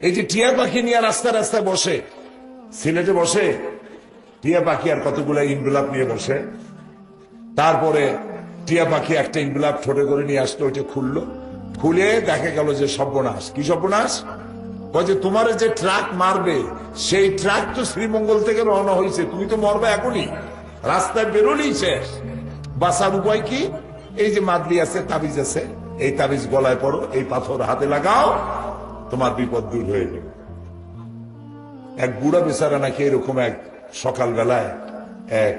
এই যে টিয়া পাখি নিয়ে রাস্তায় রাস্তায় বসে। সিলেটে বসে। টিয়া পাখি আর কতগুলো ইনগুলাপ নিয়ে বসে। তারপরে টিয়া পাখি একটা ইনগুলাপ ঠোঁটে করে নিয়ে আসলো ওইটা খুললো। খুলে দেখা গেল যে সর্বনাশ। কি কয় যে তোমার যে ট্রাক মারবে, সেই ট্রাক তো শ্রীমঙ্গল থেকে রওনা হয়েছে তুমি তো মরবে এখনই। রাস্তায় বেরোলেই শেষ। বাসার উপায় কি? এই যে মাদলি আছে, তাবিজ আছে। এই তাবিজ গলায় পড়ো, এই পাথর হাতে লাগাও। তোমার বিপদ দূর হয়ে যাবে। এক বুড়া বেচারা নাকি এরকম এক সকালবেলায় এক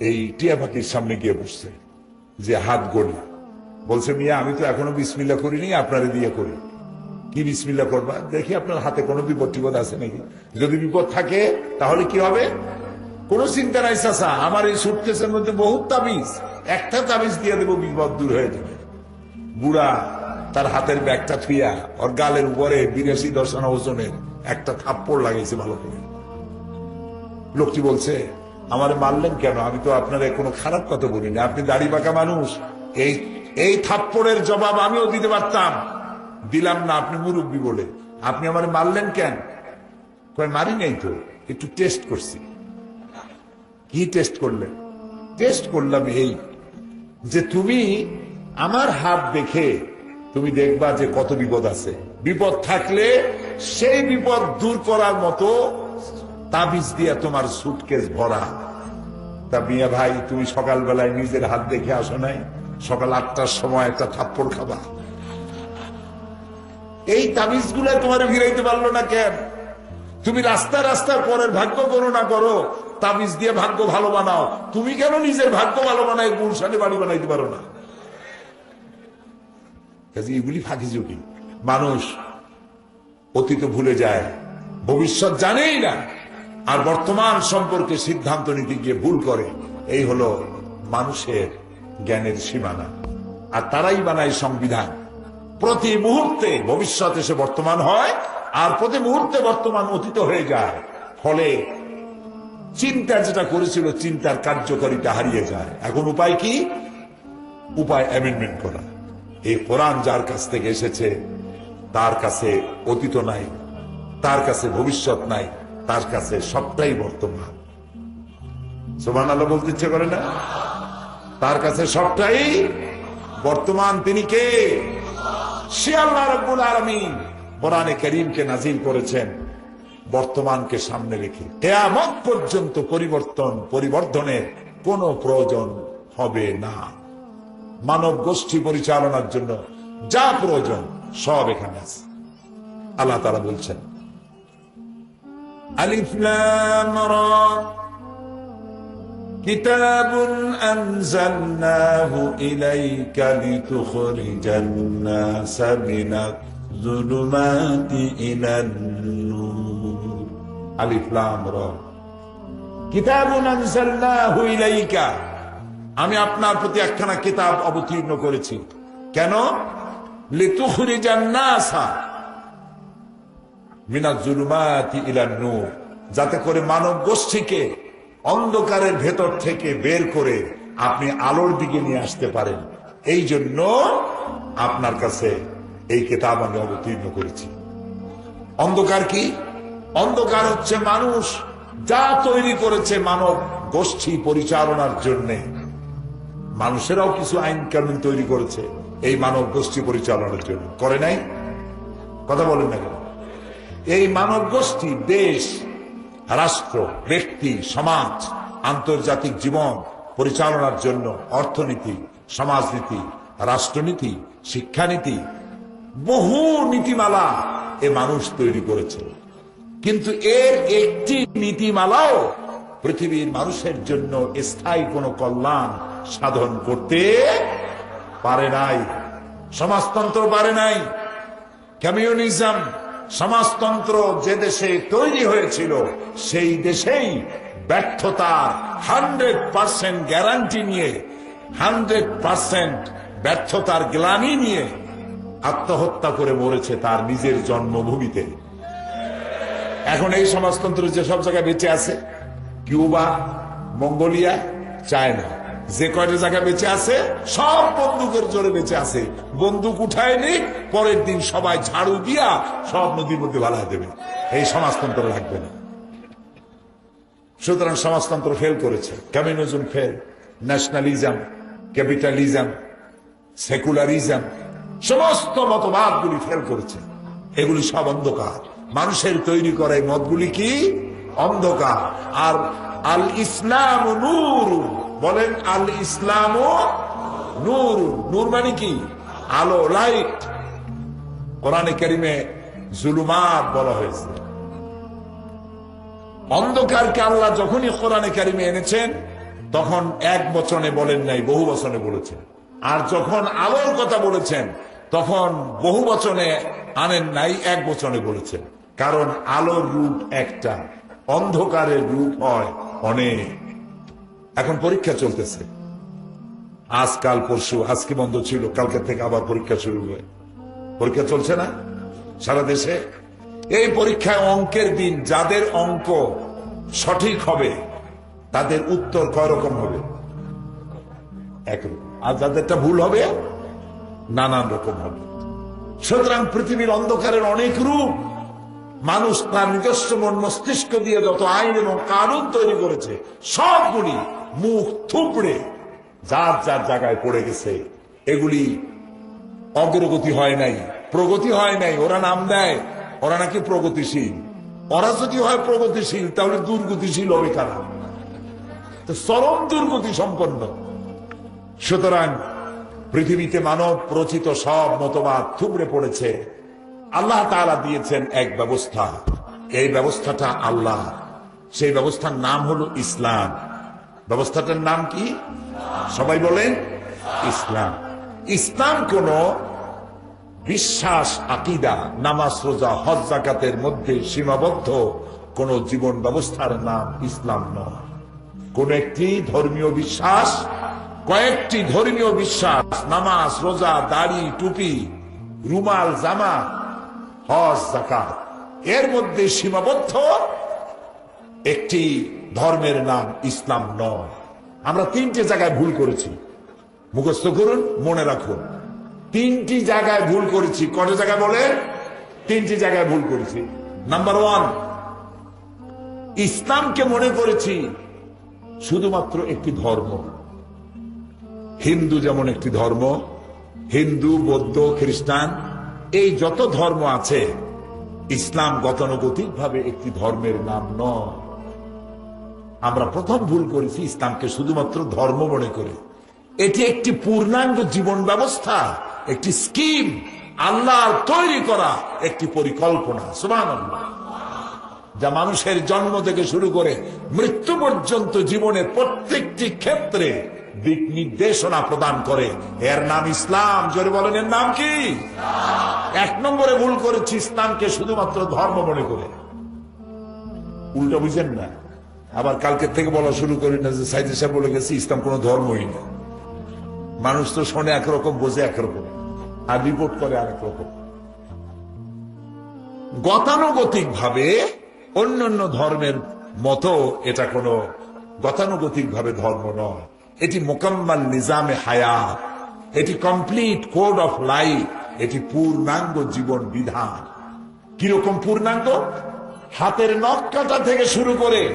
এই টিয়া পাখির সামনে গিয়ে বসছে, যে হাত গড়ি বলছে, মিয়া, আমি তো এখনও বিসমিল্লা করিনি, আপনারে দিয়ে করি। কি বিসমিল্লা করবা? দেখি আপনার হাতে কোনো বিপদ টিপদ আছে নাকি? যদি বিপদ থাকে, তাহলে কি হবে? কোনো চিন্তা নাই চাষা আমার এই সুটকেসের মধ্যে বহুত তাবিজ। একটা তাবিজ দিয়ে দেবো, বিপদ দূর হয়ে যাবে। বুড়া তার হাতের ব্যাগটা থুইয়া ওর গালের উপরে বিরাশি দর্শন ওজনের একটা থাপ্পড় লাগাইছে ভালো করে। লোকটি বলছে, আমারে মারলেন কেন? আমি তো আপনার কোনো খারাপ কথা বলিনি। আপনি দাড়ি পাকা মানুষ। এই এই থাপ্পড়ের জবাব আমিও দিতে পারতাম। দিলাম না, আপনি মুরব্বী বলে। আপনি আমারে মারলেন কেন? কয়, মারি নাই তো, একটু টেস্ট করছি। কি টেস্ট করলেন? টেস্ট করলাম এই যে তুমি আমার হাত দেখে তুমি দেখবা যে কত বিপদ আছে। বিপদ থাকলে সেই বিপদ দূর করার মতো তাবিজ দিয়ে তোমার সুটকেস ভরা। তা মিয়া ভাই, তুমি সকালবেলায় নিজের হাত দেখে আসো নাই? সকাল আটটার সময় একটা থাপ্পড় খাবা। এই তাবিজগুলো তোমার ফিরাইতে পারল না কেন? তুমি রাস্তা রাস্তার পরের ভাগ্য করো না করো। তাবিজ দিয়ে ভাগ্য ভালো বানাও। তুমি কেন নিজের ভাগ্য ভালো বানায় গুলশানে বাড়ি বানাইতে পারো না? কাজে এগুলি ফাঁকি ঝুঁকি মানুষ অতীত ভুলে যায়, ভবিষ্যৎ জানেই না, আর বর্তমান সম্পর্কে সিদ্ধান্ত নিতে গিয়ে ভুল করে। এই হলো মানুষের জ্ঞানের সীমানা। আর তারাই বানায় সংবিধান। প্রতি মুহূর্তে ভবিষ্যৎ এসে বর্তমান হয়, আর প্রতি মুহূর্তে বর্তমান অতীত হয়ে যায়। ফলে চিন্তা যেটা করেছিল, চিন্তার কার্যকারিতা হারিয়ে যায়। এখন উপায় কি? উপায় অ্যামেন্ডমেন্ট করা। এই কোরআন যার কাছ থেকে এসেছে, তার কাছে অতীত নাই, তার কাছে ভবিষ্যৎ নাই, তার কাছে সবটাই বর্তমান। সোমান আল্লাহ বলতে ইচ্ছে করে না? তার কাছে সবটাই বর্তমান। তিনি কে? করেছেন, বর্তমানকে সামনে রেখে। পর্যন্ত পরিবর্তন, পরিবর্ধনের কোনো প্রয়োজন হবে না। মানব গোষ্ঠী পরিচালনার জন্য যা প্রয়োজন সব এখানে আছে আল্লাহ তারা বলছেন আলিফ লাম রা كتاب أنزلناه إليك لتخرج الناس من الظلمات إلى النور ألف لام را كتاب أنزلناه إليك আমি আপনার প্রতি একখানা কিতাব অবতীর্ণ করেছি। কেন? নূর। যাতে করে মানব গোষ্ঠীকে অন্ধকারের ভেতর থেকে বের করে আপনি আলোর দিকে নিয়ে আসতে পারেন। এই জন্য আপনার কাছে এই কিতাব আমি অবতীর্ণ করেছি। অন্ধকার কি? অন্ধকার হচ্ছে মানুষ। যা তৈরি করেছে মানব গোষ্ঠী পরিচালনার জন্যে। মানুষেরাও কিছু আইন কানুন তৈরি করেছে এই মানব গোষ্ঠী পরিচালনার জন্য। করে নাই? কথা বলেন না কেন? এই মানব গোষ্ঠী, দেশ, রাষ্ট্র, ব্যক্তি, সমাজ, আন্তর্জাতিক জীবন পরিচালনার জন্য অর্থনীতি, সমাজনীতি, রাষ্ট্রনীতি, শিক্ষানীতি, বহু নীতিমালা এ মানুষ তৈরি করেছে। কিন্তু এর একটি নীতিমালাও পৃথিবীর মানুষের জন্য স্থায়ী কোনো কল্যাণ সাধন করতে পারে নাই। সমাজতন্ত্র পারে নাই। কমিউনিজম, সমাজতন্ত্র যে দেশে তৈরি হয়েছিল, সেই দেশেই ব্যর্থতার হান্ড্রেড পার্সেন্ট গ্যারান্টি নিয়ে, হান্ড্রেড পার্সেন্ট ব্যর্থতার গ্লানি নিয়ে আত্মহত্যা করে মরেছে তার নিজের জন্মভূমিতে। এখন এই সমাজতন্ত্র যে সব জায়গায় বেঁচে আছে কিউবা, মঙ্গোলিয়া, চায়না। যে কয়টা জায়গা বেঁচে আছে, সব বন্দুকের জোরে বেঁচে আছে। বন্দুক উঠায় নিক, পরের দিন সবাই ঝাড়ু দিয়া সব নদীর মধ্যে ভালাই দেবে। এই সমাজতন্ত্র লাগবে না। সুতরাং সমাজতন্ত্র ফেল করেছে। Communism fail nationalism capitalism secularism সমস্ত মতবাদগুলি ফেল করেছে। এগুলি সব অন্ধকার। মানুষের তৈরি করা এই মতগুলি কি? অন্ধকার। আর আল ইসলাম নূর বলেন আল ইসলাম নূর নূর মানে কি? আলো, লাইট। কোরআনে কারিমে জুলুমাত বলা হয়েছে। অন্ধকারকে আল্লাহ যখনই কোরআনে কারিমে এনেছেন, তখন এক বচনে বলেন নাই, বহু বচনে বলেছেন। আর যখন আলোর কথা বলেছেন, তখন বহু বচনে আনেন নাই, এক বচনে বলেছেন। কারণ আলোর রূপ একটা। অন্ধকারের রূপ হয় অনেক। এখন পরীক্ষা চলতেছে। আজকাল পরশু আজকে বন্ধ ছিল? কালকে থেকে আবার পরীক্ষা শুরু হবে পরীক্ষা চলছে না? সারা দেশে? এই পরীক্ষায় অঙ্কের দিন, যাদের অঙ্ক সঠিক হবে, তাদের উত্তর কয় রকম হবে একরকম আর যাদেরটা ভুল হবে, নানান রকম হবে। সুতরাং পৃথিবীর অন্ধকারের অনেক রূপ মানুষ তার নিজস্ব মন মস্তিষ্ক দিয়ে যত আইন এবং কানুন তৈরি করেছে, সবগুলি মুখ থুপড়ে যার যার জায়গায় পড়ে গেছে, এগুলি অগ্রগতি হয় নাই, প্রগতি হয় নাই, ওরা নাম দেয়, ওরা নাকি প্রগতিশীল। ওরা যদি হয় প্রগতিশীল, তাহলে দুর্গতিশীল হবে কারা? চরম দুর্গতি সম্পন্ন। সুতরাং পৃথিবীতে মানব রচিত সব মতবাদ থুবড়ে পড়েছে। আল্লাহ তাআলা দিয়েছেন এক ব্যবস্থা। এই ব্যবস্থাটা আল্লাহ। সেই ব্যবস্থার নাম হলো ইসলাম। ব্যবস্থাটার নাম কি? সবাই বলেন, ইসলাম। ইসলাম কোন বিশ্বাস, আকিদা, নামাজ, রোজা, হজ, জাকাতের মধ্যে সীমাবদ্ধ কোন জীবন ব্যবস্থার নাম ইসলাম নয়। কোন একটি ধর্মীয় বিশ্বাস, কয়েকটি ধর্মীয় বিশ্বাস, নামাজ, রোজা, দাড়ি, টুপি, রুমাল, জামা হজ জাকাত এর মধ্যে সীমাবদ্ধ একটি ধর্মের নাম ইসলাম নয়। আমরা তিনটে জায়গায় ভুল করেছি। মুখস্থ করুন, মনে রাখুন। তিনটি জায়গায় ভুল করেছি। কটা জায়গায় বলে? তিনটি জায়গায় ভুল করেছি। নাম্বার ওয়ান ইসলামকে মনে করেছি শুধুমাত্র একটি ধর্ম। হিন্দু যেমন একটি ধর্ম, হিন্দু, বৌদ্ধ, খ্রিস্টান এই যত ধর্ম আছে, ইসলাম গতানুগতিক ভাবে একটি ধর্মের নাম নয়। আমরা প্রথম ভুল করেছি, ইসলামকে শুধুমাত্র ধর্ম মনে করে। এটি একটি পূর্ণাঙ্গ জীবন ব্যবস্থা, একটি স্কিম আল্লাহর তৈরি করা একটি পরিকল্পনা সুমান যা মানুষের জন্ম থেকে শুরু করে মৃত্যু পর্যন্ত জীবনের প্রত্যেকটি ক্ষেত্রে দিক নির্দেশনা প্রদান করে। এর নাম ইসলাম। জোরে বলেন, এর নাম কি? এক নম্বরে ভুল করেছি, ইসলামকে শুধুমাত্র ধর্ম মনে করে। উল্টো বুঝেন না? আবার কালকের থেকে বলা শুরু করি না যে সাইদ সাহেব বলে গেছে, ইসলাম কোনো ধর্মই না। মানুষ তো শোনে একরকম, বোঝে একরকম, আর রিপোর্ট করে আরেক রকম। গতানুগতিক ভাবে অন্য অন্য ধর্মের মতো এটা কোনো গতানুগতিক ভাবে ধর্ম নয়। এটি মোকাম্মাল নিজামে হায়াত। এটি কমপ্লিট কোড অফ লাইফ এটি পূর্ণাঙ্গ জীবন বিধান। কীরকম পূর্ণাঙ্গ? হাতের নখ কাটা থেকে শুরু করে,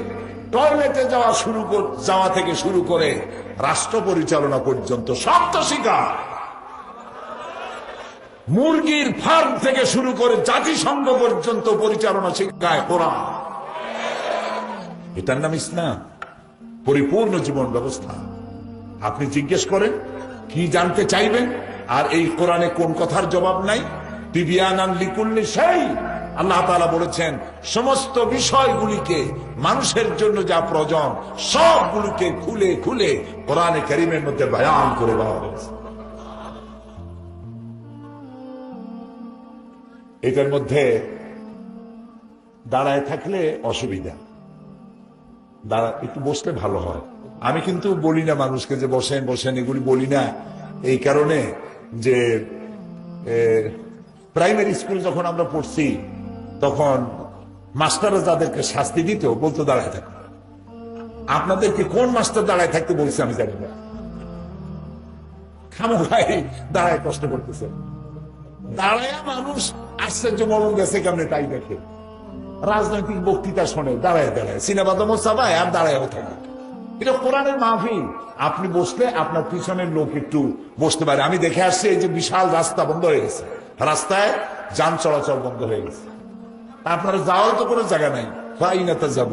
টয়লেটে যাওয়া শুরু কর- যাওয়া থেকে শুরু করে, রাষ্ট্র পরিচালনা পর্যন্ত সব শিকার। মুরগির ফার্ম থেকে শুরু করে জাতিসংঘ পর্যন্ত পরিচালনা শিক্ষায় কোরআন। এটার নাম ইসলাম। পরিপূর্ণ জীবন ব্যবস্থা। আপনি জিজ্ঞেস করেন, কি জানতে চাইবেন? আর এই কোরআনে কোন কথার জবাব নাই? তিবিয়ানান লিকুল্লি আল্লাহ বলেছেন, সমস্ত বিষয়গুলিকে, মানুষের জন্য যা প্রয়োজন, সবগুলোকে খুলে খুলে কোরআনে করিমের মধ্যে বয়ান করে দেওয়া হয়েছে। এটার মধ্যে দাঁড়ায় থাকলে অসুবিধা। দাঁড়া, একটু বসলে ভালো হয়। আমি কিন্তু বলি না মানুষকে যে বসেন বসেন, এগুলি বলি না। এই কারণে যে প্রাইমারি স্কুল যখন আমরা পড়ছি, তখন মাস্টাররা যাদেরকে শাস্তি দিত, বলতো, দাঁড়ায় থাকো। আপনাদেরকে কোন মাস্টার দাঁড়ায় থাকতে বলছে আমি জানি না। খামোখাই দাঁড়ায় কষ্ট করতেছে। দাঁড়ায় মানুষ আশ্চর্য মরণ গেছে কেমনে তাই দেখে। রাজনৈতিক বক্তৃতা শোনে, দাঁড়ায় দাঁড়ায়। সিনেমা মোস্তাফায়, আর দাঁড়ায় থাকে এটা কোরআনের মাহফিল। আপনি বসলে আপনার পিছনের লোক একটু বসতে পারে। আমি দেখে আসছি, এই যে বিশাল রাস্তা বন্ধ হয়ে গেছে। রাস্তায় যান চলাচল বন্ধ হয়ে গেছে। আপনারা যাওয়ার তো কোনো জায়গা নাই। ফাইনাতা যাব।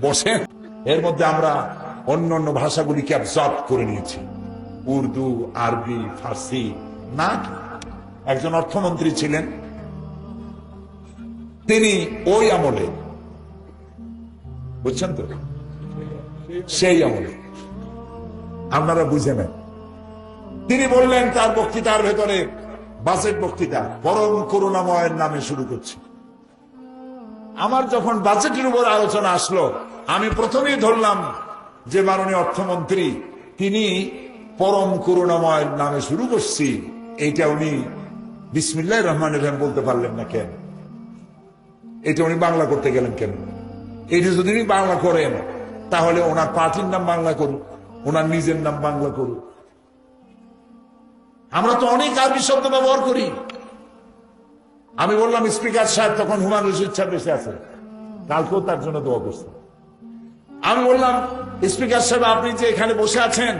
বসেন। এর মধ্যে আমরা অন্য অন্য ভাষাগুলিকে অ্যাবজর্ব করে নিয়েছি। উর্দু, আরবি, ফার্সি, না একজন অর্থমন্ত্রী ছিলেন। তিনি ওই আমলে, বুঝছেন তো? সেই আমলে। আপনারা বুঝে নেন। তিনি বললেন, তার বক্তৃতার ভেতরে বাজেট বক্তৃতা, পরম করুণাময়ের নামে শুরু করছি। আমার যখন বাজেটের উপর আলোচনা আসলো, আমি প্রথমেই ধরলাম যে মাননীয় অর্থমন্ত্রী, তিনি পরম করুণাময়ের নামে শুরু করছি। এইটা উনি বিসমিল্লাহ রহমান রহিম বলতে পারলেন না কেন? এটা উনি বাংলা করতে গেলেন কেন? এটা যদি উনি বাংলা করেন তাহলে ওনার পার্টির নাম বাংলা করুক ওনার নিজের নাম বাংলা করুক আমরা তো অনেক আরবি শব্দ ব্যবহার করি। আমি বললাম, স্পিকার সাহেব তখন হুমান রশিদ সাহেব এসে আছে কালকেও তার জন্য দোয়া করছে। আমি বললাম, স্পিকার সাহেব, আপনি যে এখানে বসে আছেন,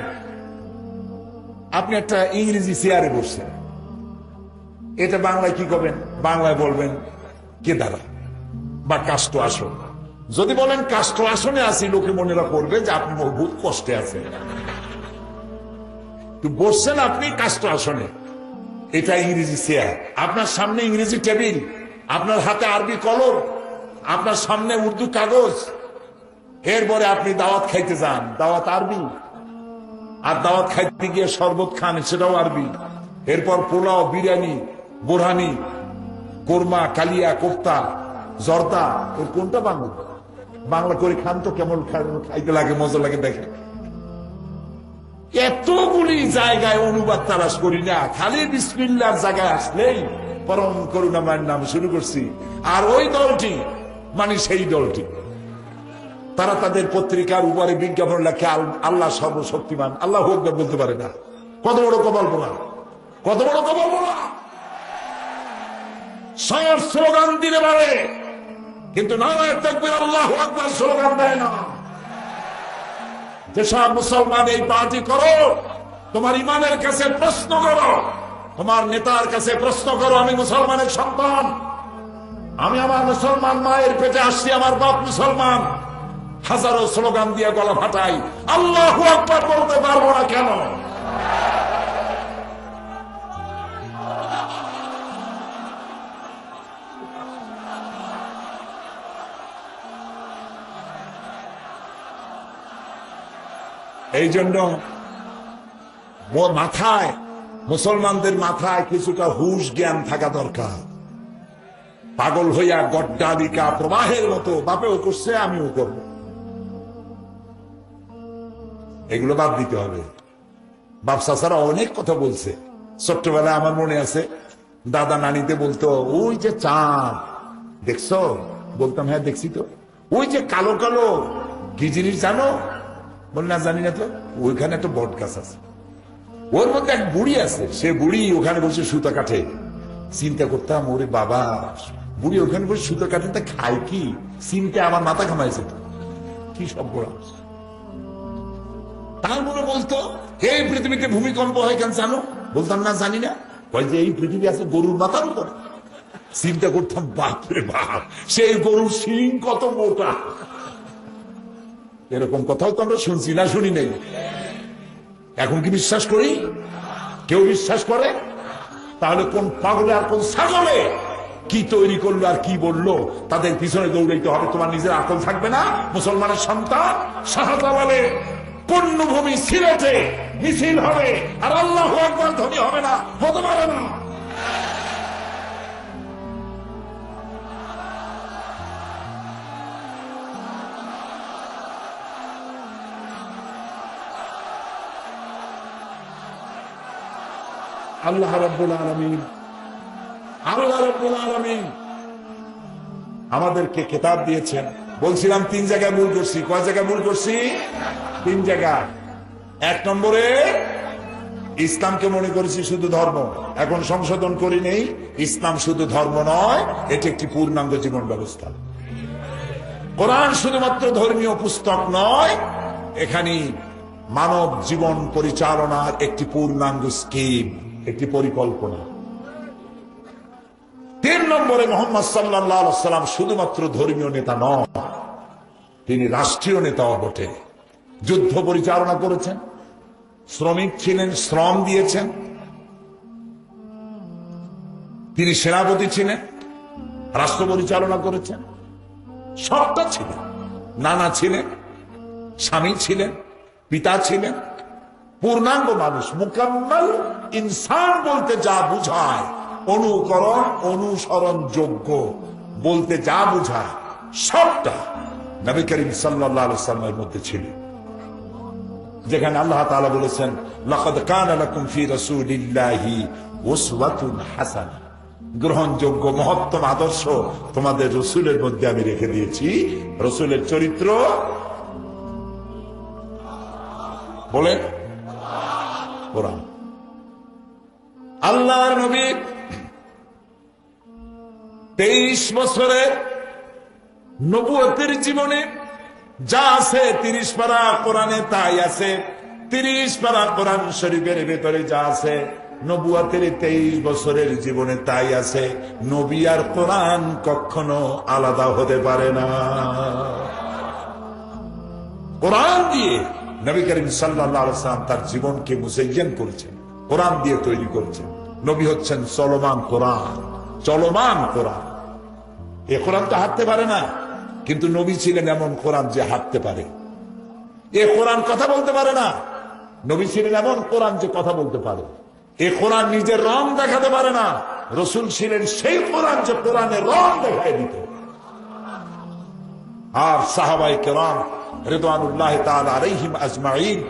আপনি একটা ইংরেজি চেয়ারে বসছেন। এটা বাংলায় কি করবেন? বাংলায় বলবেন, কে দ্বারা বা কাষ্ট আসন যদি বলেন কাষ্ট আসনে আসি লোকে মনেরা করবে যে আপনি বহুত কষ্টে আছেন। বসছেন আপনি কাষ্ট আসনে। এটা ইংরেজি চেয়ার আপনার সামনে ইংরেজি টেবিল, আপনার হাতে আরবি কলম, আপনার সামনে উর্দু কাগজ। এরপরে আপনি দাওয়াত খাইতে যান। দাওয়াত আরবি। আর দাওয়াত খাইতে গিয়ে শরবত খান, সেটাও আরবি। এরপর পোলাও, বিরিয়ানি, বোরহানি, কোরমা, কালিয়া, কোপ্তা, জর্দা। এর কোনটা বাংলা বাংলা করে খান তো কেমন খাইতে লাগে মজা লাগে দেখে এতগুলি জায়গায় অনুবাদ তালাশ করি না, খালি বিসমিল্লার জায়গায় আসলেই পরম করুণাময়ের নাম শুরু করছি। আর ওই দলটি মানে সেই দলটি, তারা তাদের পত্রিকার উপরে বিজ্ঞাপন লেখে, আল- আল্লাহ সর্বশক্তিমান, আল্লাহ আকবার বলতে পারে না। কত বড় কপাল বলা কত বড় কপাল বলা সব স্লোগান দিতে পারে। কিন্তু যেসব মুসলমান এই পার্টি করো, তোমার ইমানের কাছে প্রশ্ন করো, তোমার নেতার কাছে প্রশ্ন করো, আমি মুসলমানের সন্তান। আমি আমার মুসলমান মায়ের পেটে আসছি, আমার বাপ মুসলমান। হাজারো স্লোগান দিয়ে গলা ফাটাই। আল্লাহ আকবার বলতে পারব না কেন? এই জন্য মাথায়, মুসলমানদের মাথায় কিছুটা হুশ জ্ঞান থাকা দরকার। পাগল হইয়া গড্ডালিকা প্রবাহের মতো, বাপেও করছে, আমিও করব। এগুলো বাদ দিতে হবে। বাপ চাচারা অনেক কথা বলছে। ছোট্টবেলায় আমার মনে আছে, দাদা নানিতে বলতো, ওই যে চাঁদ, দেখছ? বলতাম হ্যাঁ দেখছি তো। ওই যে কালো কালো জিনিস জানো? বল না জানি না তো, ওইখানে একটা বট গাছ আছে। ওর মধ্যে এক বুড়ি আছে, সে বুড়ি ওখানে বসে সুতা কাটে। চিন্তা করতাম, ওরে বাবা, বুড়ি ওখানে বসে সুতা কাটে, তা খায় কি? চিন্তা আমার মাথা ঘামাইছে কি সব বড় তার মনে বলতো এই পৃথিবীতে ভূমিকম্প হয় কেন জানো? বলতাম, না, জানি না। কয় যে, এই পৃথিবী আছে গরুর মাথার উপর। চিন্তা করতাম, বাপরে বাপ, সেই গরুর শিং কত মোটা? এরকম কথাও তো আমরা শুনছি, না শুনি নেই। এখন কি বিশ্বাস করি? কেউ বিশ্বাস করে? তাহলে কোন পাগলে আর কোন ছাগলে কি তৈরি করল আর কি বলল? তাদের পিছনে দৌড়াইতে হবে, তোমার নিজের আকল থাকবে না? মুসলমানের সন্তান শাহজালালে পণ্যভূমি সিলেটে মিছিল হবে, আর আল্লাহ একবার ধনী হবে না, হতে পারে না। আল্লাহ রব্বুল আলমিন, আল্লাহ রব্বুল আলমিন আমাদেরকে কেতাব দিয়েছেন। বলছিলাম তিন জায়গায় ভুল করছি। কয় জায়গায় ভুল করছি? তিন জায়গা এক নম্বরে, ইসলামকে মনে করেছি শুধু ধর্ম। এখন সংশোধন করি নেই, ইসলাম শুধু ধর্ম নয়, এটি একটি পূর্ণাঙ্গ জীবন ব্যবস্থা। কোরআন শুধুমাত্র ধর্মীয় পুস্তক নয় এখানে মানব জীবন পরিচালনার একটি পূর্ণাঙ্গ স্কিম। একটি পরিকল্পনা। তিন নম্বরে মোহাম্মদ সাল্লাহ সাল্লাম শুধুমাত্র ধর্মীয় নেতা নয় তিনি রাষ্ট্রীয় নেতাও বটে। যুদ্ধ পরিচালনা করেছেন, শ্রমিক ছিলেন, শ্রম দিয়েছেন, তিনি সেনাপতি ছিলেন, রাষ্ট্র পরিচালনা করেছেন, সবটা ছিলেন। নানা ছিলেন, স্বামী ছিলেন, পিতা ছিলেন পূর্ণাঙ্গ মানুষ, মুকাম্মাল ইনসান বলতে যা বুঝায়, অনুকরণ, অনুসরণ যোগ্য বলতে যা বুঝায়, সবটা নবী করিম সাল্লামের মধ্যে ছিল। যেখানে আল্লাহ তাআলা বলেছেন, লাকাদ কানা রাসূলিল্লাহি উসওয়াতুন হাসানাহ গ্রহণযোগ্য, মহত্তম আদর্শ তোমাদের রসুলের মধ্যে আমি রেখে দিয়েছি। রসুলের চরিত্র বলেন কোরআন। আল্লাহর নবী তেইশ বছরের নবুয়তের জীবনে যা আছে তিরিশ পারা কোরআনে তাই আছে। তিরিশ পারা কোরআন শরীফের ভেতরে যা আছে নবুয়াতের তেইশ বছরের জীবনে তাই আছে। নবী আর কোরআন কখনো আলাদা হতে পারে না। কোরআন দিয়ে নবী করিম সাল্লাম তার জীবনকে মুসেজ্জান করেছেন, কোরআন দিয়ে তৈরি করেছেন। নবী হচ্ছেন চলমান কোরআন চলমান কোরআন। এ কোরআন তো হাঁটতে পারে না, কিন্তু নবী ছিলেন এমন কোরআন যে হাঁটতে পারে। এ কোরআন কথা বলতে পারে না, নবী ছিলেন এমন কোরআন যে কথা বলতে পারে। এ কোরআন নিজের রং দেখাতে পারে না, রসুল ছিলেন সেই কোরআন যে কোরআনের রং দেখায় দিত। আর সাহাবাই কেরাম রেদানুল্লাহ আলাইহিম আজমাইন,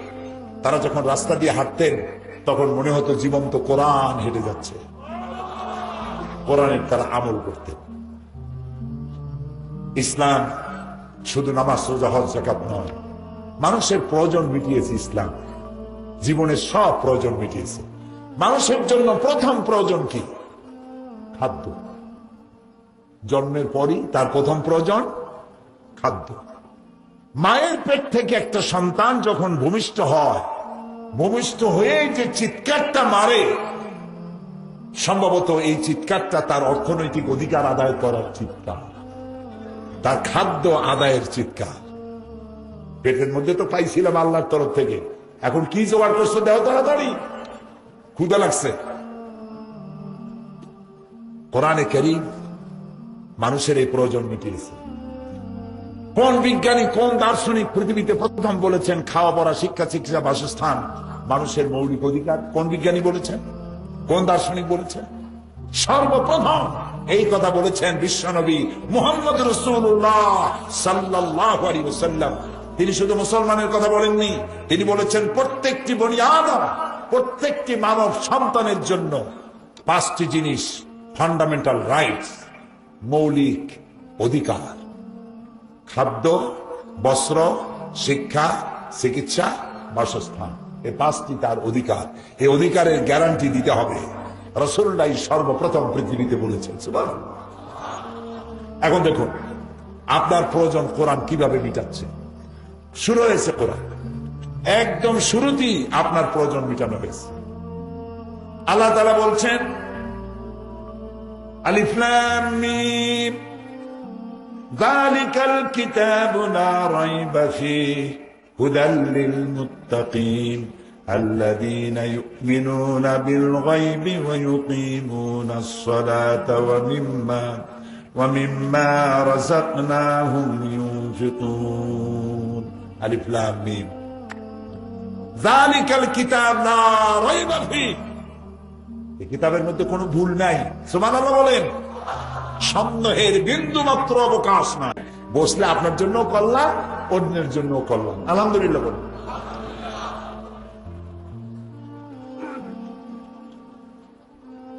তারা যখন রাস্তা দিয়ে হাঁটতেন, তখন মনে হতো জীবন্ত কোরআন হেঁটে যাচ্ছে। কোরআনের তারা আমল করতেন। ইসলাম শুধু নামাজ, রোজা, হজ জাকাত নয়। মানুষের প্রয়োজন মিটিয়েছে ইসলাম। জীবনের সব প্রয়োজন মিটিয়েছে। মানুষের জন্য প্রথম প্রয়োজন কি? খাদ্য। জন্মের পরই তার প্রথম প্রয়োজন খাদ্য। মায়ের পেট থেকে একটা সন্তান যখন ভূমিষ্ঠ হয়, ভূমিষ্ঠ হয়ে যে চিৎকারটা মারে, সম্ভবত এই চিৎকারটা তার অর্থনৈতিক অধিকার আদায় করার চিৎকার, তার খাদ্য আদায়ের চিৎকার। পেটের মধ্যে তো পাইছিলাম আল্লাহর তরফ থেকে। এখন কি জোগাড় করছ দেহ তাড়াতাড়ি? ক্ষুদা লাগছে। কোরআনে করিম মানুষের এই প্রয়োজন মিটিয়েছে। কোন বিজ্ঞানী কোন দার্শনিক পৃথিবীতে প্রথম বলেছেন, খাওয়া পড়া, শিক্ষা, চিকিৎসা, বাসস্থান মানুষের মৌলিক অধিকার? কোন বিজ্ঞানী বলেছেন? কোন দার্শনিক বলেছেন? সর্বপ্রথম এই কথা বলেছেন বিশ্বনবী মোহাম্মদ রসুল্লাহ সাল্লাহ আলী ওসাল্লাম তিনি শুধু মুসলমানের কথা বলেননি, তিনি বলেছেন প্রত্যেকটি বনি আদম, প্রত্যেকটি মানব সন্তানের জন্য পাঁচটি জিনিস ফান্ডামেন্টাল রাইটস মৌলিক অধিকার। খাদ্য, বস্ত্র, শিক্ষা, চিকিৎসা, বাসস্থান। এই পাঁচটি তার অধিকার। এই অধিকারের গ্যারান্টি দিতে হবে। রসুল্লাহ সর্বপ্রথম পৃথিবীতে বলেছেন এখন দেখুন, আপনার প্রয়োজন কোরআন কীভাবে মিটাচ্ছে। শুরু হয়েছে কোরআন। একদম শুরুতেই আপনার প্রয়োজন মিটানো হয়েছে। আল্লাহ তালা বলছেন আলিফলাম ذلك الكتاب لا ريب فيه هدى للمتقين الذين يؤمنون بالغيب ويقيمون الصلاة ومما ومما رزقناهم ينفقون ألف لام ميم ذلك الكتاب لا ريب فيه এই কিতাবের মধ্যে কোনো ভুল নাই সুবহানাল্লাহ বলেন সন্দেহের বিন্দু মাত্র অবকাশ নাই। বসলে আপনার জন্য কল্যাণ, অন্যের জন্য কল্যাণ। আলহামদুলিল্লাহ বলুন।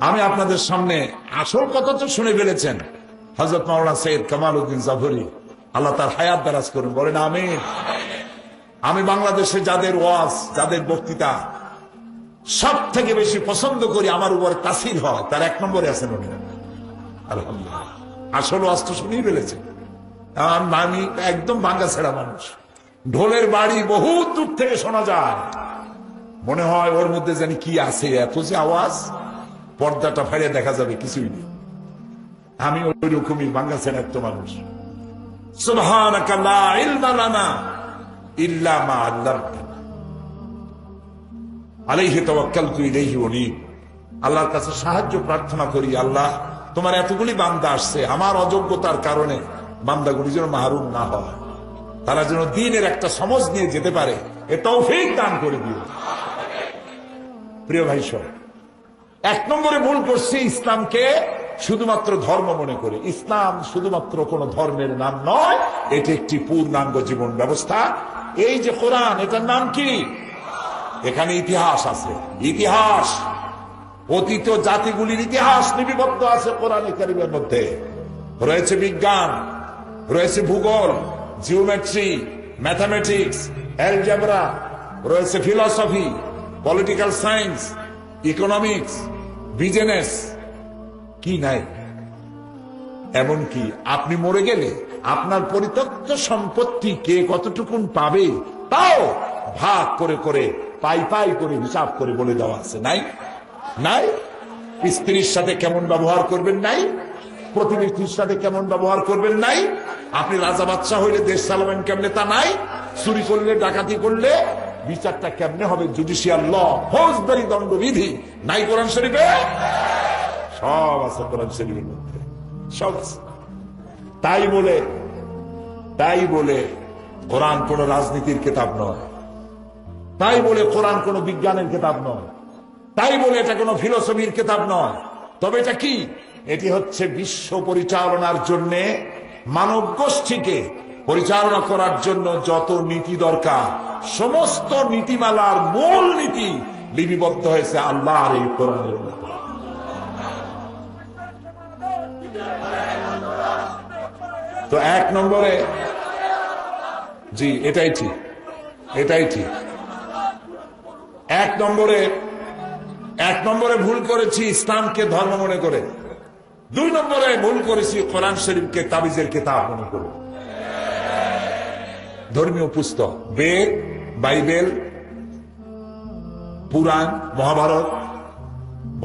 আমি আপনাদের সামনে আসল কথা তো শুনে ফেলেছেন। হজরত মাওলানা সৈয়দ কামাল উদ্দিন জাফরি আল্লাহ তার হায়াত দারাজ করুন, বলেন আমি আমি বাংলাদেশে যাদের ওয়াজ, যাদের বক্তৃতা সব থেকে বেশি পছন্দ করি, আমার উপর তাসির হয়, তার এক নম্বরে আছেন উনি। আলহামদুলিল্লাহ। আসল অস্ত্র শুনেই ফেলেছে। আর আমি একদম ভাঙ্গা ছেড়া মানুষ। ঢোলের বাড়ি বহু দূর থেকে শোনা যায়। মনে হয় ওর মধ্যে জানি কি আছে, এত যে আওয়াজ। পর্দাটা ফেলে দেখা যাবে, কিছুই নেই। আমি ওই রকমই ভাঙ্গা ছেড়া একটা মানুষ। আল্লাহর কাছে সাহায্য প্রার্থনা করি, আল্লাহ। তোমার এতগুলি বান্দা আসছে, আমার অযোগ্যতার কারণে বান্দাগুলি যেন মাহরুম না হয়। তারা যেন দিনের একটা সমজ নিয়ে যেতে পারে, এ তৌফিক দান করে দিও। প্রিয় ভাই এক নম্বরে ভুল করছে ইসলামকে শুধুমাত্র ধর্ম মনে করে। ইসলাম শুধুমাত্র কোন ধর্মের নাম নয়, এটি একটি পূর্ণাঙ্গ জীবন ব্যবস্থা। এই যে কোরআন, এটার নাম কি? এখানে ইতিহাস আছে। ইতিহাস। অতীত জাতিগুলির ইতিহাস লিপিবদ্ধ আছে কোরআনে কারিমের মধ্যে। রয়েছে বিজ্ঞান, রয়েছে ভূগোল, জিওমেট্রি, ম্যাথামেটিক্স, অ্যালজেব্রা, রয়েছে philosophy, political science, economics, business. কি নাই? এমনকি আপনি মরে গেলে আপনার পরিত্যক্ত সম্পত্তি কে কতটুকুন পাবে, তাও ভাগ করে করে, পাই পাই করে হিসাব করে বলে দেওয়া আছে। নাই? নাই? স্ত্রীর সাথে কেমন ব্যবহার করবেন নাই? প্রতিবেশীর সাথে কেমন ব্যবহার করবেন নাই? আপনি রাজা বাচ্চা হইলে দেশ চালাবেন কেমনে তা নাই? চুরি করলে, ডাকাতি করলে বিচারটা কেমনে হবে? জুডিশিয়াল ল ফৌজদারি দণ্ডবিধি নাই কোরআন শরীফে? সব আছে কোরআন শরীফের মধ্যে। সব তাই বলে তাই বলে কোরআন কোন রাজনীতির কেতাব নয়। তাই বলে কোরআন কোন বিজ্ঞানের কেতাব নয়। তাই বলে এটা কোনো ফিলোসফির কিতাব নয়। তবে এটা কি? এটি হচ্ছে বিশ্ব পরিচালনার জন্য মানব গোষ্ঠীকে পরিচালনা করার জন্য যত নীতি দরকার, সমস্ত নীতিমালার মূল নীতি লিপিবদ্ধ হয়েছে আল্লাহর এই কোরআনের তো এক নম্বরে, জি, এটাই ঠিক এটাই ঠিক। এক নম্বরে এক নম্বরে ভুল করেছি, ইসলামকে ধর্ম মনে করে। দুই নম্বরে ভুল করেছি, কোরআন শরীফকে তাবিজের কেতাব মনে করে। ধর্মীয় পুস্তক, বেদ, বাইবেল, পুরাণ, মহাভারত,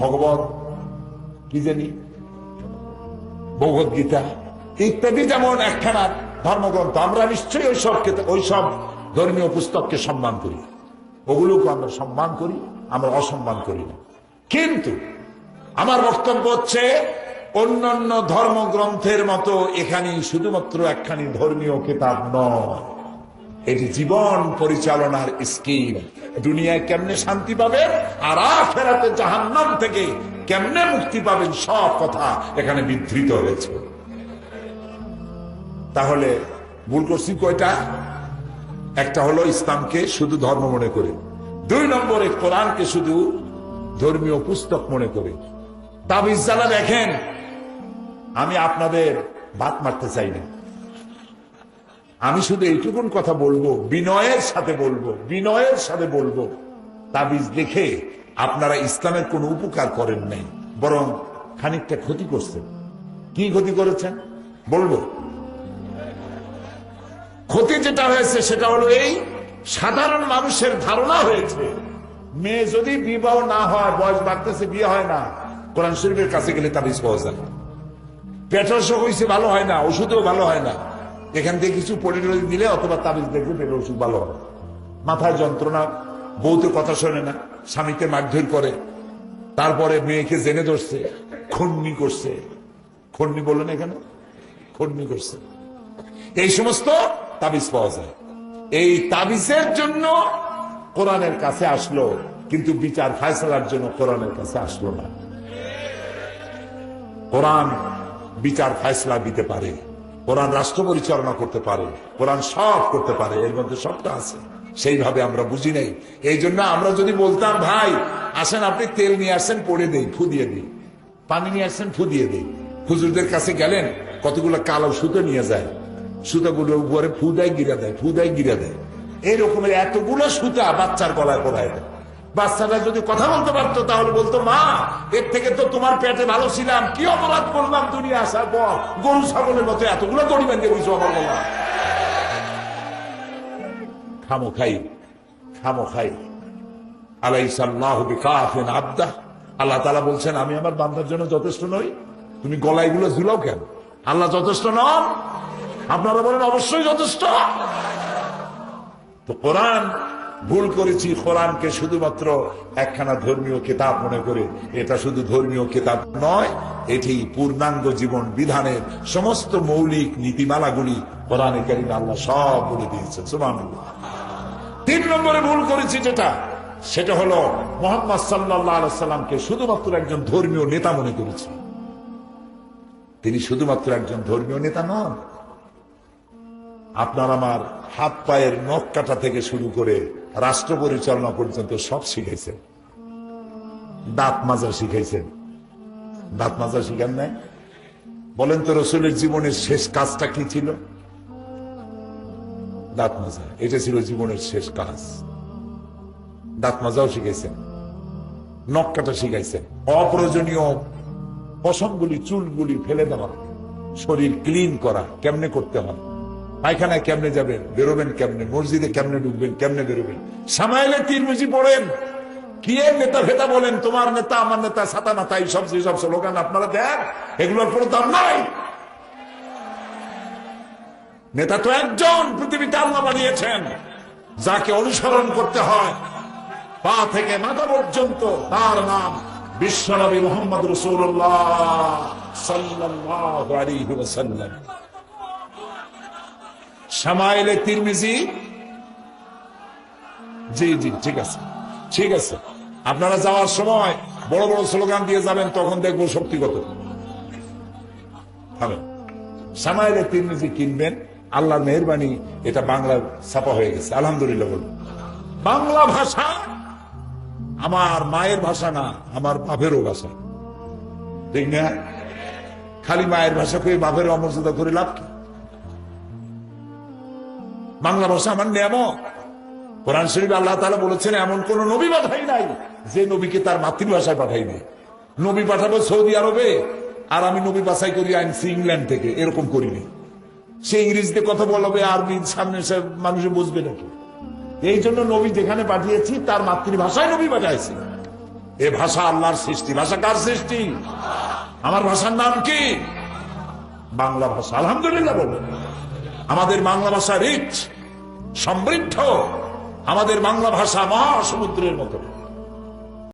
ভগবত, কি জানি ভগবত গীতা ইত্যাদি যেমন একখানা ধর্মগ্রন্থ, আমরা নিশ্চয়ই ওই সব ওই সব ধর্মীয় পুস্তককে সম্মান করি। ওগুলোকে আমরা সম্মান করি। আমরা অসম্মান করি না। কিন্তু আমার বক্তব্য হচ্ছে, অন্যান্য ধর্মগ্রন্থের মতো এখানে শুধুমাত্র একখানি ধর্মীয় কিতাব নয়। এটি জীবন পরিচালনার স্কিম। দুনিয়ায় কেমনে শান্তি পাবেন আর আখেরাতে জাহান্নাম থেকে কেমনে মুক্তি পাবেন সব কথা এখানে বিধৃত হয়েছে। তাহলে ভুল করছি কয়টা? একটা হলো ইসলামকে শুধু ধর্ম মনে করে। দুই নম্বরে কোরআনকে শুধু ধর্মীয় পুস্তক মনে করে। তাবিজ দেখেন, আমি আপনাদের বাদ মারতে চাই না। আমি শুধু এইটুকুন কথা বলব, বিনয়ের সাথে বলব, বিনয়ের সাথে বলব। তাবিজ দেখে আপনারা ইসলামের কোনো উপকার করেন নাই, বরং খানিকটা ক্ষতি করছেন। কি ক্ষতি করেছেন? বলব। ক্ষতি যেটা হয়েছে সেটা হলো এই সাধারণ মানুষের ধারণা হয়েছে, মেয়ে যদি বিবাহ না হয়, বয়স বাড়তেছে, বিয়ে হয় না, কোরআন শরীফের কাছে গেলে তাবিজ পাওয়া যায় পেটের হয়েছে ভালো হয় না, ওষুধেও ভালো হয় না। এখান থেকে কিছু পরিণতি দিলে অথবা তাবিজ দেখলে পেটের ওষুধ ভালো হয় মাথায় যন্ত্রণা, বউতে কথা শোনে না, স্বামীকে মারধর করে। তারপরে মেয়েকে জেনে ধরছে, খন্নি করছে। খন্নি বললেন এখানে? খন্নি করছে। এই সমস্ত তাবিজ পাওয়া যায়। এই তাবিজের জন্য কোরআনের কাছে আসলো, কিন্তু বিচার ফায়সালার জন্য কোরআনের কাছে আসলো না। কোরআন বিচার ফায়সলা দিতে পারে, কোরআন রাষ্ট্র পরিচালনা করতে পারে, কোরআন সব করতে পারে, এর মধ্যে সবটা আছে। সেইভাবে আমরা বুঝি নাই। এই জন্য আমরা যদি বলতাম, ভাই, আসেন আপনি তেল নিয়ে আসেন, পড়ে দেই ফু দিয়ে দিই। পানি নিয়ে আসেন ফু দিয়ে দিই। হুজুরদের কাছে গেলেন, কতগুলো কালো সুতো নিয়ে যায়। সুতাগুলো উপরে ফু দেয় গিরা দেয় ফু দেয় গিরা দেয়। এই রকমের এতগুলো সুতা বাচ্চার গলায় পড়ায় দেয়। যদি কথা বলতে পারতো, তাহলে বলতো, মা, এর থেকে তো তোমার পেটে ভালো ছিলাম। কি অপরাধ করলাম আসার পর? গরু, ছাগলের মতো এতগুলো দড়ি বেঁধে বুঝছ আমার বলা খামো খাই খামো খাই। আলাইসাল্লাহ বিকাফিন আব্দা। আল্লাহ তালা বলছেন, আমি আমার বান্দার জন্য যথেষ্ট নই। তুমি গলায়গুলো ঝুলাও কেন? আল্লাহ যথেষ্ট নন আপনারা বলেন, অবশ্যই যথেষ্ট। তো কোরআন, ভুল করেছি, কোরআনকে শুধুমাত্র একখানা ধর্মীয় কিতাব মনে করে, এটা শুধু ধর্মীয় কিতাব নয়, এটি পূর্ণাঙ্গ জীবন বিধানের সমস্ত মৌলিক নীতিমালাগুলি কোরআনে কারিমে আল্লাহ সব বলে দিয়েছেন, সুবহানাল্লাহ। তিন নম্বরে ভুল করেছি যেটা, সেটা হলো মোহাম্মদ সাল্লাহ সাল্লামকে শুধুমাত্র একজন ধর্মীয় নেতা মনে করেছি। তিনি শুধুমাত্র একজন ধর্মীয় নেতা নন আপনার আমার হাত পায়ের নখ কাটা থেকে শুরু করে রাষ্ট্র পরিচালনা পর্যন্ত সব শিখাইছেন। দাঁত মাজা শিখাইছেন। দাঁত মাজা শিখান নাই। বলেন তো রসুলের জীবনের শেষ কাজটা কি ছিল? দাঁত মাজা। এটা ছিল জীবনের শেষ কাজ। দাঁত মাজাও শিখাইছেন। নখ কাটা শিখাইছেন। অপ্রয়োজনীয় পশমগুলি, চুলগুলি ফেলে দেওয়া। শরীর ক্লিন করা। কেমনে করতে হয়? পায়খানায় কেমনে যাবেন? বেরোবেন কেমনে? মসজিদে কেমনে ঢুকবেন? কেমনে বেরোবেন? সামাইলে তিরমিজি পড়েন? কি নেতা বলেন? তোমার নেতা, আমার নেতা, সাতা নাতা এইসব যেসব স্লোগান আপনারা দেন? এগুলোর কোনো দাম নাই। নেতা তো একজন, পৃথিবীতে আল্লাহ বানিয়েছেন। যাকে অনুসরণ করতে হয়, পা থেকে মাথা পর্যন্ত তার নাম বিশ্বনবী মোহাম্মদ রসুল্লাহ সাল্লাল্লাহু আলাইহি তিরমিজি? জি জি, ঠিক আছে। ঠিক আছে। আপনারা যাওয়ার সময় বড় বড় স্লোগান দিয়ে যাবেন, তখন দেখব শক্তিগত কত। হবে সামাইলে তিরমিজি কিনবেন, আল্লাহর মেহরবানি, এটা বাংলার ছাপা হয়ে গেছে। আলহামদুলিল্লাহ বলুন। বাংলা ভাষা আমার মায়ের ভাষা না, আমার বাপেরও ভাষা। ঠিক না? খালি মায়ের ভাষা করে বাপের অমর্যাদা করে লাভ কি? বাংলা ভাষা আমার নিয়ামক কোরআন শরীফ আল্লাহ তালা বলেছেন, এমন কোন নবী পাঠাই নাই যে নবীকে তার মাতৃভাষায় পাঠাইবে নবী পাঠাবো সৌদি আরবে, আর আমি নবী বাছাই করি আনছি ইংল্যান্ড থেকে, এরকম করিনি। সে ইংরেজিতে কথা বলবে, আরবি সামনে মানুষে বুঝবে নাকি? এই জন্য নবী যেখানে পাঠিয়েছি, তার মাতৃভাষায় নবী পাঠাইছি। এ ভাষা আল্লাহর সৃষ্টি। ভাষা কার সৃষ্টি? আমার ভাষার নাম কি? বাংলা ভাষা। আলহামদুলিল্লাহ বলবেন। আমাদের বাংলা ভাষা রিচ সমৃদ্ধ। আমাদের বাংলা ভাষা মহাসমুদ্রের মতো।